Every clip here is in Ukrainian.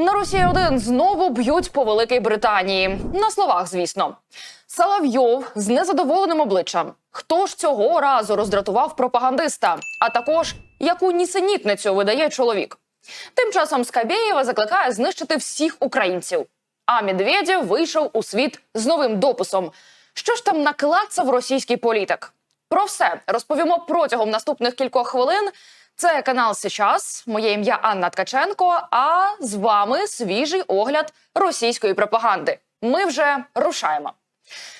На Росії 1 знову б'ють по Великій Британії. На словах, звісно. Соловйов з незадоволеним обличчям. Хто ж цього разу роздратував пропагандиста? А також яку нісенітницю видає чоловік. Тим часом Скабєєва закликає знищити всіх українців. А Медведєв вийшов у світ з новим дописом. Що ж там наклацав російський політик? Про все розповімо протягом наступних кількох хвилин. Це канал Сейчас. Моє ім'я Анна Ткаченко. А з вами свіжий огляд російської пропаганди. Ми вже рушаємо.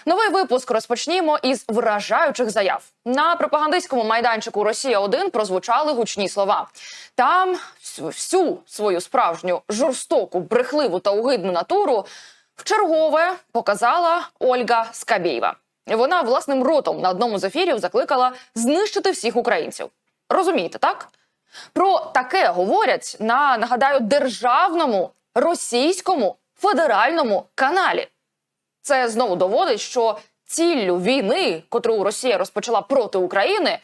Новий випуск розпочнімо із вражаючих заяв. На пропагандистському майданчику Росія 1 прозвучали гучні слова. Там всю- свою справжню жорстоку, брехливу та угидну натуру вчергове показала Ольга Скабєєва. Вона власним ротом на одному з ефірів закликала знищити всіх українців. Розумієте, так? Про таке говорять на нагадаю державному російському федеральному каналі. Це знову доводить, що ціллю війни, котру Росія розпочала проти України,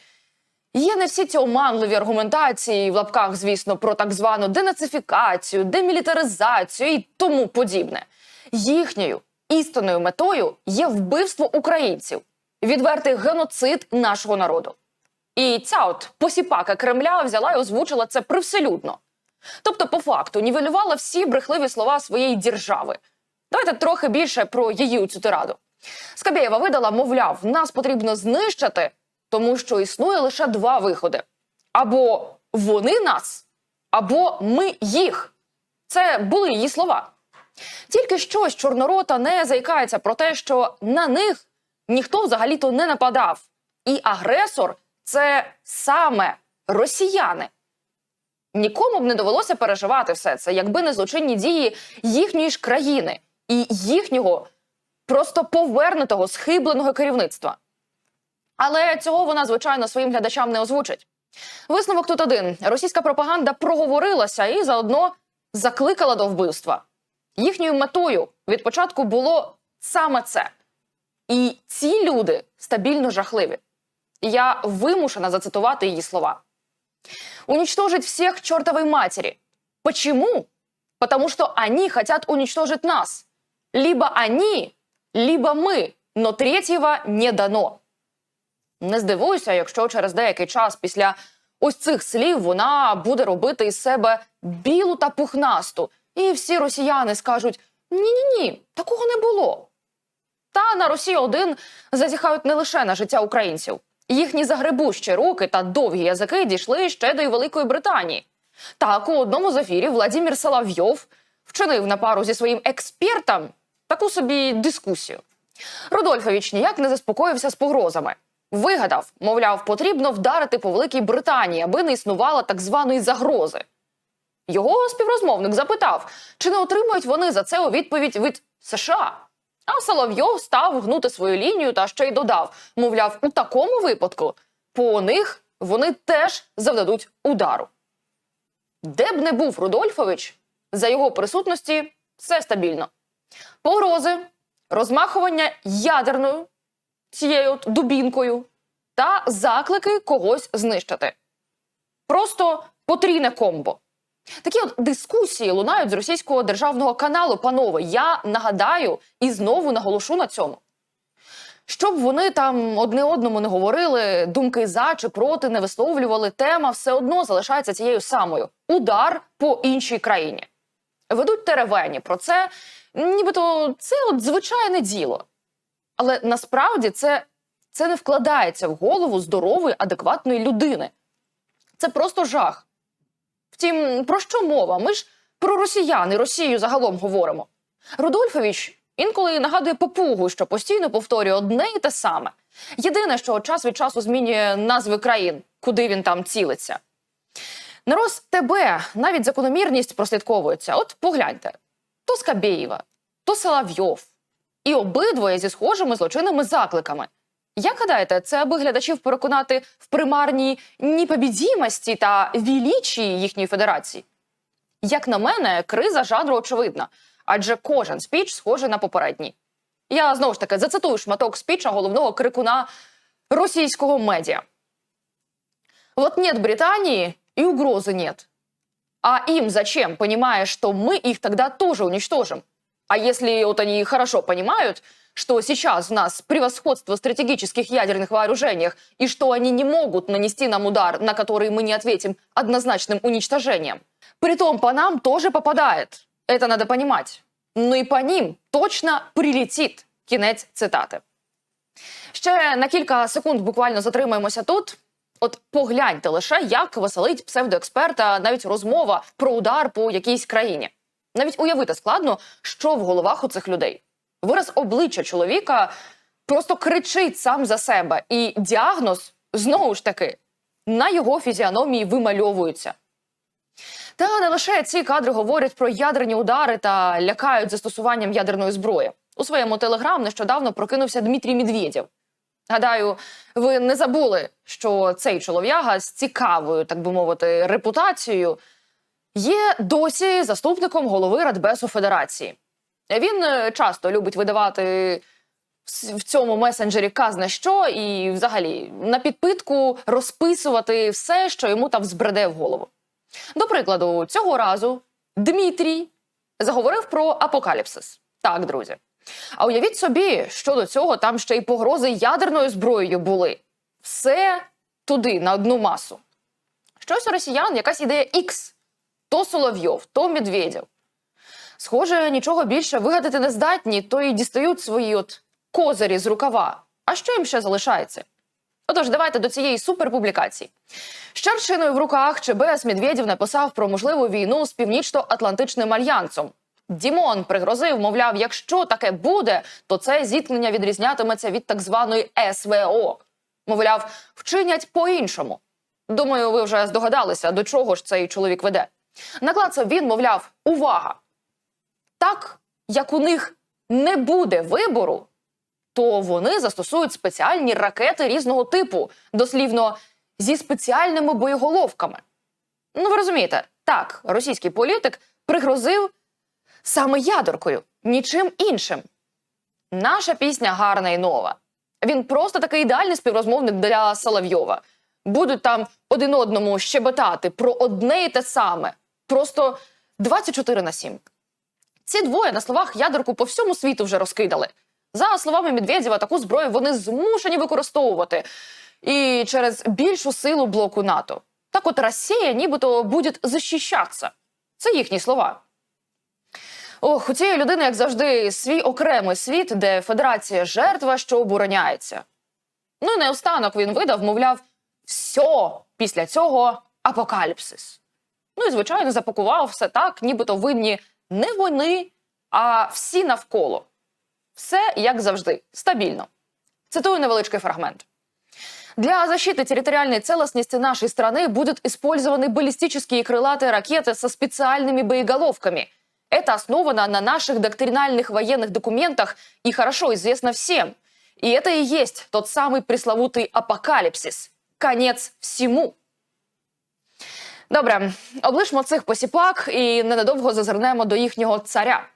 є не всі ці оманливі аргументації в лапках, звісно, про так звану денацифікацію, демілітаризацію і тому подібне. Їхньою істинною метою є вбивство українців, відвертий геноцид нашого народу. І ця от посіпака Кремля взяла і озвучила це привселюдно. Тобто, по факту, нівелювала всі брехливі слова своєї держави. Давайте трохи більше про її цю тираду. Скабєєва видала, мовляв, нас потрібно знищити, тому що існує лише два виходи: або вони нас, або ми їх. Це були її слова. Тільки щось Чорнорота не заїкається про те, що на них ніхто взагалі-то не нападав. І агресор це саме росіяни. Нікому б не довелося переживати все це, якби не злочинні дії їхньої ж країни і їхнього просто повернутого схибленого керівництва. Але цього вона, звичайно, своїм глядачам не озвучить. Висновок тут один: російська пропаганда проговорилася і заодно закликала до вбивства. Їхньою метою від початку було саме це. І ці люди стабільно жахливі. Я вимушена зацитувати її слова. Уничтожить всех чертовой матери. Почему? Потому что они хотят уничтожить нас. Либо они, либо ми, но третьего не дано. Не здивуюся, якщо через деякий час після ось цих слів вона буде робити із себе білу та пухнасту, і всі росіяни скажуть: ні-ні ні, такого не було. Та на Росію 1 зазіхають не лише на життя українців. Їхні загребущі руки та довгі язики дійшли ще до Великої Британії. Так, у одному з ефірів Владимир Соловйов вчинив на пару зі своїм експертом таку собі дискусію. Рудольфович ніяк не заспокоївся з погрозами. Вигадав, мовляв, потрібно вдарити по Великій Британії, аби не існувало так званої загрози. Його співрозмовник запитав, чи не отримують вони за це у відповідь від США. А Соловйов став гнути свою лінію та ще й додав: мовляв, у такому випадку по них вони теж завдадуть удару. Де б не був Рудольфович, за його присутності все стабільно. Погрози, розмахування ядерною цією от дубінкою та заклики когось знищити. Просто потрійне комбо. Такі от дискусії лунають з російського державного каналу. Панове, я нагадаю і знову наголошу на цьому. Щоб вони там одне одному не говорили, думки за чи проти не висловлювали, тема все одно залишається цією самою: удар по іншій країні. Ведуть теревені про це, нібито це от звичайне діло. Але насправді це, це не вкладається в голову здорової, адекватної людини. Це просто жах. Втім, про що мова? Ми ж про росіян і Росію загалом говоримо. Рудольфович інколи нагадує попугу, що постійно повторює одне і те саме. Єдине, що час від часу змінює назви країн, куди він там цілиться. На рост ТБ навіть закономірність прослідковується. От погляньте: то Скабєєва, то Соловйов. І обидвоє зі схожими злочинними закликами. Як гадаєте, це аби глядачів переконати в примарній непобідімості та вілічії їхньої федерації? Як на мене, криза жанру очевидна, адже кожен спіч схожий на попередній. Я знову ж таки зацитую шматок спіча головного крикуна російського медіа. Вот нет Британии и угрозы нет. А им зачем, понимая, что мы их тогда тоже уничтожим? А если вот они хорошо понимают, что сейчас у нас превосходство в стратегических ядерных вооружениях и что они не могут нанести нам удар, на который мы не ответим однозначным уничтожением. Притом по нам тоже попадает. Это надо понимать. Но и по ним точно прилетит. Кінець цитати. Ще на кілька секунд буквально затримаємося тут. От погляньте лише, як веселить псевдоексперта навіть розмова про удар по якійсь країні. Навіть уявити складно, що в головах у цих людей. Вираз обличчя чоловіка просто кричить сам за себе, і діагноз знову ж таки на його фізіономії вимальовується. Та не лише ці кадри говорять про ядерні удари та лякають застосуванням ядерної зброї. У своєму телеграм нещодавно прокинувся Дмитрій Медведєв. Гадаю, ви не забули, що цей чолов'яга з цікавою, так би мовити, репутацією є досі заступником голови Радбесу Федерації. Він е, часто любить видавати в цьому месенджері казна що і взагалі на підпитку розписувати все, що йому там збреде в голову. До прикладу, цього разу Дмитрій заговорив про апокаліпсис. Так, друзі. А уявіть собі, що до цього там ще й погрози ядерною зброєю були. Все туди, на одну масу. Щось у росіян, якась ідея X. То Соловйов, то Медведєв. Схоже, нічого більше вигадати не здатні, то й дістають свої от козирі з рукава. А що їм ще залишається? Отож, давайте до цієї суперпублікації. З черчиною в руках ЧБС Медведєв написав про можливу війну з Північно-Атлантичним альянсом. Дімон пригрозив, мовляв, якщо таке буде, то це зіткнення відрізнятиметься від так званої СВО. Мовляв, вчинять по-іншому. Думаю, ви вже здогадалися, до чого ж цей чоловік веде. Наклацав він, мовляв, увага! Так як у них не буде вибору, то вони застосують спеціальні ракети різного типу, дослівно зі спеціальними боєголовками. Ну, ви розумієте, так, російський політик пригрозив саме ядеркою, нічим іншим. Наша пісня гарна і нова. Він просто такий ідеальний співрозмовник для Соловйова. Будуть там один одному щебетати про одне і те саме. Просто 24 на 7. Ці двоє на словах ядерку по всьому світу вже розкидали. За словами Медведєва, таку зброю вони змушені використовувати і через більшу силу блоку НАТО. Так от Росія нібито буде захищатися. Це їхні слова. Ох, у цієї людини, як завжди, свій окремий світ, де федерація жертва, що обороняється. Ну і наостанок він видав, мовляв, все після цього апокаліпсис. Ну і звичайно запакував все так, нібито винні не вони, а всі навколо. Все як завжди, стабільно. Цитую невеличкий фрагмент. Для защиты территориальной целостности нашей страны будут использованы баллистические крылатые ракеты со специальными боеголовками. Это основано на наших доктринальных военных документах и хорошо известно всем. И это и есть тот самый пресловутый апокалипсис. Конец всему. Добре, облишмо цих посіпак і ненадовго зазирнемо до їхнього царя.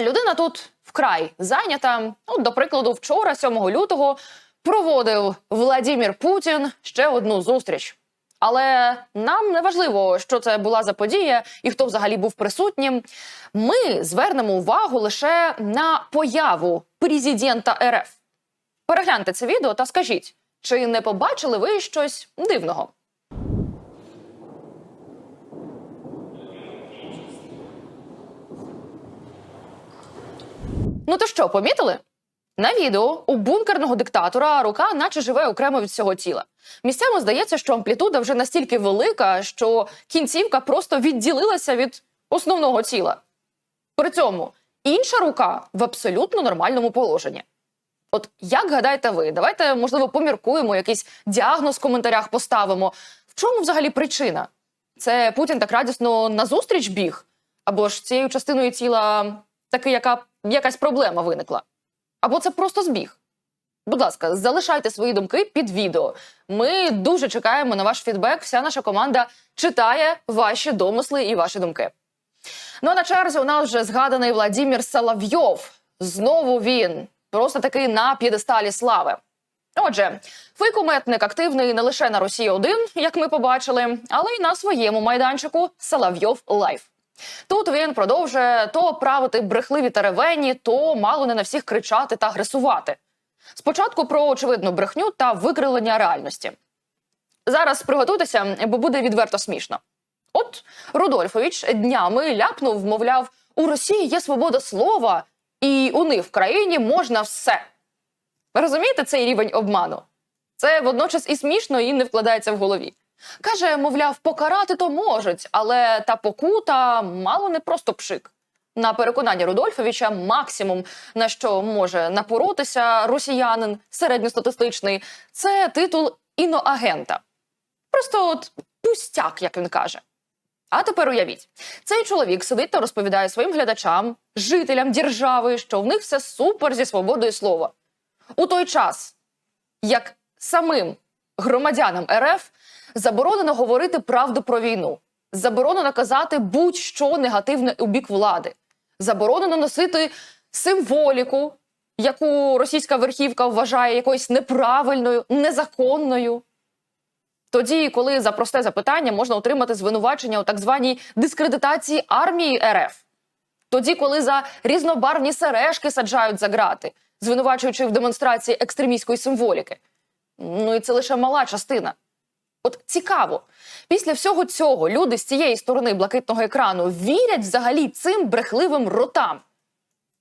Людина тут вкрай зайнята. Ну, до прикладу, вчора, 7 лютого, проводив Владімір Путін ще одну зустріч. Але нам не важливо, що це була за подія і хто взагалі був присутнім. Ми звернемо увагу лише на появу президента РФ. Перегляньте це відео та скажіть, чи не побачили ви щось дивного? Ну то що, помітили? На відео у бункерного диктатора рука наче живе окремо від всього тіла. Місцями здається, що амплітуда вже настільки велика, що кінцівка просто відділилася від основного тіла. При цьому інша рука в абсолютно нормальному положенні. От як гадаєте ви? Давайте, можливо, поміркуємо, якийсь діагноз в коментарях поставимо. В чому взагалі причина? Це Путін так радісно назустріч біг? Або ж цією частиною тіла таки яка, якась проблема виникла? Або це просто збіг? Будь ласка, залишайте свої думки під відео. Ми дуже чекаємо на ваш фідбек. Вся наша команда читає ваші домисли і ваші думки. Ну а на черзі у нас вже згаданий Владимир Соловйов. Знову він просто таки на п'єдесталі слави. Отже, фейкометник активний не лише на Росії 1 як ми побачили, але й на своєму майданчику Соловйов Лайф. Тут він продовжує то правити брехливі теревені, то мало не на всіх кричати та агресувати. Спочатку про очевидну брехню та викривлення реальності. Зараз приготуйтеся, бо буде відверто смішно. От Рудольфович днями ляпнув, мовляв, у Росії є свобода слова, і у них в країні можна все. Ви розумієте цей рівень обману? Це водночас і смішно, і не вкладається в голові. Каже, мовляв, покарати то можуть, але та покута мало не просто пшик. На переконання Рудольфовича, максимум на що може напоротися росіянин середньостатистичний, це титул іноагента. Просто от пустяк, як він каже. А тепер уявіть, цей чоловік сидить та розповідає своїм глядачам, жителям держави, що в них все супер зі свободою слова. У той час, як самим громадянам РФ заборонено говорити правду про війну, заборонено казати будь-що негативне у бік влади, заборонено носити символіку, яку російська верхівка вважає якоюсь неправильною, незаконною. Тоді, коли за просте запитання можна отримати звинувачення у так званій дискредитації армії РФ. Тоді, коли за різнобарвні сережки саджають за грати, звинувачуючи в демонстрації екстремістської символіки. Ну і це лише мала частина. От цікаво, після всього цього люди з цієї сторони блакитного екрану вірять взагалі цим брехливим ротам.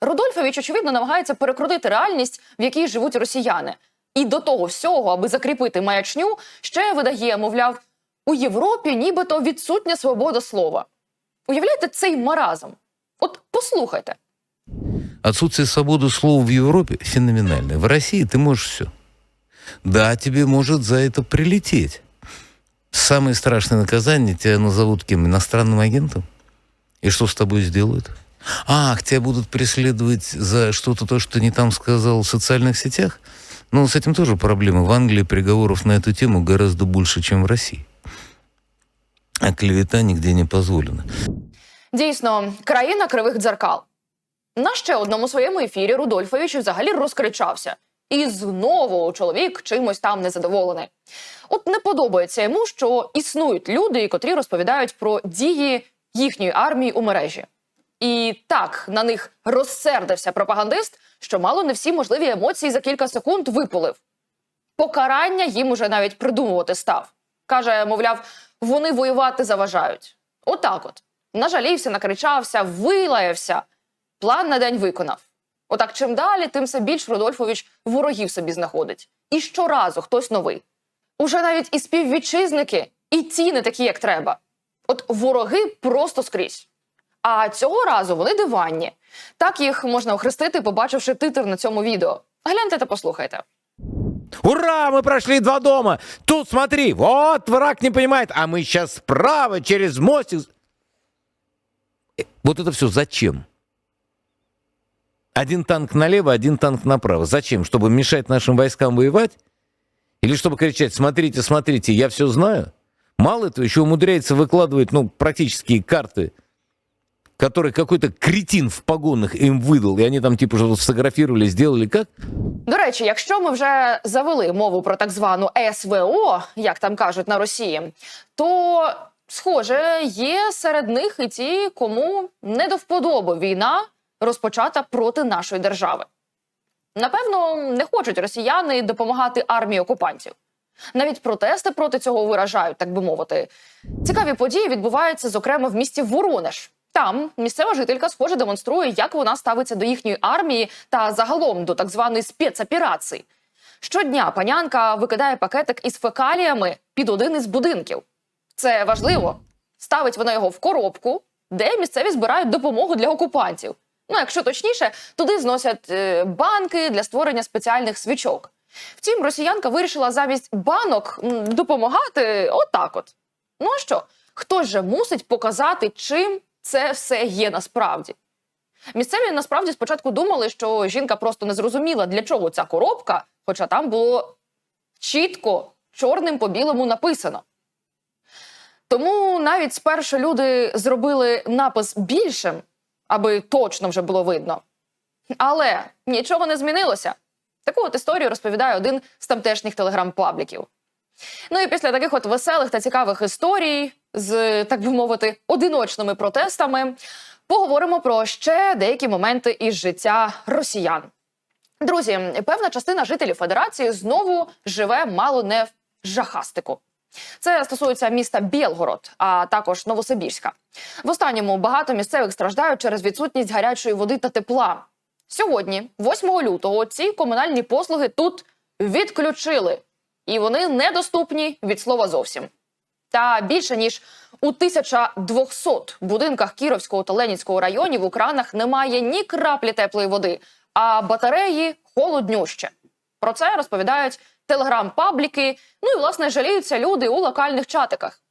Рудольфович, очевидно, намагається перекрутити реальність, в якій живуть росіяни. І до того всього, аби закріпити маячню, ще видає, мовляв, у Європі нібито відсутня свобода слова. Уявляєте цей маразм? От послухайте. Отсутствие свободы слова в Европе феноменальное. В России ты можешь все. Да, тебе может за это прилететь. Самое страшное наказание тебя назовут кем? Иностранным агентом? И что с тобой сделают? Ах, тебя будут преследовать за что-то, то, что ты не там сказал в социальных сетях? Ну, с этим тоже проблемы. В Англии приговоров на эту тему гораздо больше, чем в России. А клевета нигде не позволена. Дійсно, країна кривих дзеркал. На ще одному своєму ефірі Рудольфович взагалі розкричався. І знову чоловік чимось там незадоволений. От не подобається йому, що існують люди, котрі розповідають про дії їхньої армії у мережі. І так на них розсердився пропагандист, що мало не всі можливі емоції за кілька секунд випалив. Покарання їм уже навіть придумувати став. Каже, мовляв, вони воювати заважають. Отак от. Нажалівся, накричався, вилаявся. План на день виконав. Отак, чим далі, тим все більш Рудольфович ворогів собі знаходить. І щоразу хтось новий. Уже навіть і співвітчизники, і ті не такі, як треба. От вороги просто скрізь. А цього разу вони диванні. Так їх можна охрестити, побачивши титр на цьому відео. Гляньте та послухайте. Ура, мы прошли два дома. Тут смотри, вот враг не понимает, а мы сейчас справа через мостик. Э, Вот это все зачем? Один танк налево, один танк направо. Зачем? Чтобы мешать нашим войскам воевать? Или чтобы кричать, смотрите, смотрите, я все знаю? Мало этого, еще умудряется выкладывать, ну, практические карты, которые какой-то кретин в погонах им выдал, и они там типа что-то сфотографировали, сделали как? До речі, якщо ми вже завели мову про так звану СВО, як там кажуть на Росії, то схоже, є серед них і ті, кому не до вподоби війна розпочата проти нашої держави. Напевно, не хочуть росіяни допомагати армії окупантів. Навіть протести проти цього виражають, так би мовити. Цікаві події відбуваються, зокрема, в місті Воронеж. Там місцева жителька, схоже, демонструє, як вона ставиться до їхньої армії та загалом до так званої спецоперації. Щодня панянка викидає пакетик із фекаліями під один із будинків. Це важливо. Ставить вона його в коробку, де місцеві збирають допомогу для окупантів. Ну, якщо точніше, туди зносять е, банки для створення спеціальних свічок. Втім, росіянка вирішила замість банок допомагати отак от. Ну а що? Хтось же мусить показати, чим це все є насправді. Місцеві насправді спочатку думали, що жінка просто не зрозуміла, для чого ця коробка, хоча там було чітко чорним по білому написано. Тому навіть спершу люди зробили напис більшим, аби точно вже було видно. Але нічого не змінилося. Таку от історію розповідає один з тамтешніх телеграм-пабліків. Ну і після таких от веселих та цікавих історій з, так би мовити, одиночними протестами, поговоримо про ще деякі моменти із життя росіян. Друзі, певна частина жителів Федерації знову живе мало не в жахастику. Це стосується міста Білгород, а також Новосибірська. В останньому багато місцевих страждають через відсутність гарячої води та тепла. Сьогодні, 8 лютого, ці комунальні послуги тут відключили, і вони недоступні від слова зовсім. Та більше ніж у 1200 будинках Кіровського та Ленінського районів у кранах немає ні краплі теплої води, а батареї холоднюще. Про це розповідають телеграм-пабліки. Ну і власне жаліються люди у локальних чатиках.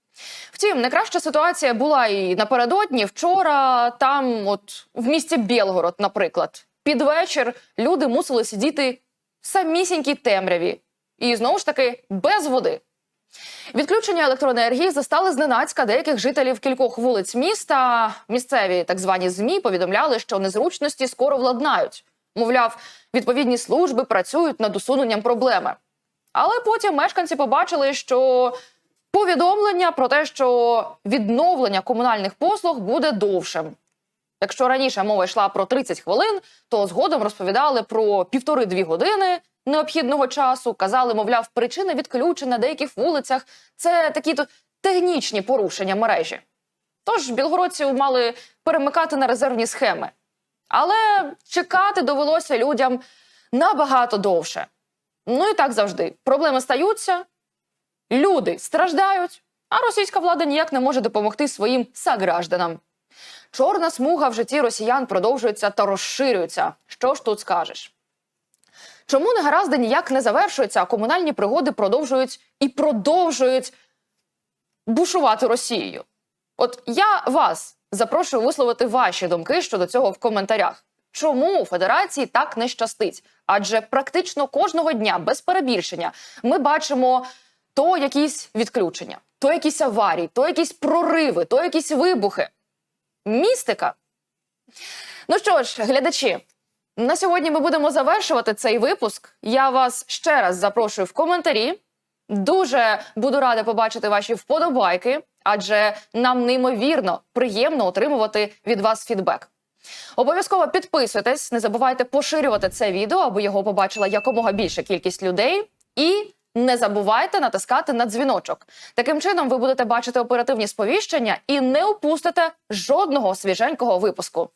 Втім, найкраща ситуація була і напередодні. Вчора там, от в місті Білгород, наприклад, під вечір люди мусили сидіти в самісінькій темряві. І знову ж таки без води. Відключення електроенергії застали зненацька деяких жителів кількох вулиць міста. Місцеві так звані змі повідомляли, що незручності скоро владнають. Мовляв, відповідні служби працюють над усуненням проблеми. Але потім мешканці побачили, що повідомлення про те, що відновлення комунальних послуг буде довшим. Якщо раніше мова йшла про 30 хвилин, то згодом розповідали про півтори-дві години необхідного часу. Казали, мовляв, причина відключень на деяких вулицях це такі то технічні порушення мережі. Тож білгородці мали перемикати на резервні схеми. Але чекати довелося людям набагато довше. Ну і так завжди. Проблеми стаються, люди страждають, а російська влада ніяк не може допомогти своїм согражданам. Чорна смуга в житті росіян продовжується та розширюється. Що ж тут скажеш? Чому негаразди ніяк не завершуються, а комунальні пригоди продовжують і продовжують бушувати Росією? От я вас запрошую висловити ваші думки щодо цього в коментарях. Чому Федерації так не щастить? Адже практично кожного дня, без перебільшення, ми бачимо то якісь відключення, то якісь аварії, то якісь прориви, то якісь вибухи. Містика. Ну що ж, глядачі, на сьогодні ми будемо завершувати цей випуск. Я вас ще раз запрошую в коментарі. Дуже буду рада побачити ваші вподобайки, адже нам неймовірно приємно отримувати від вас фідбек. Обов'язково підписуйтесь, не забувайте поширювати це відео, аби його побачила якомога більша кількість людей. І не забувайте натискати на дзвіночок. Таким чином, ви будете бачити оперативні сповіщення і не упустите жодного свіженького випуску.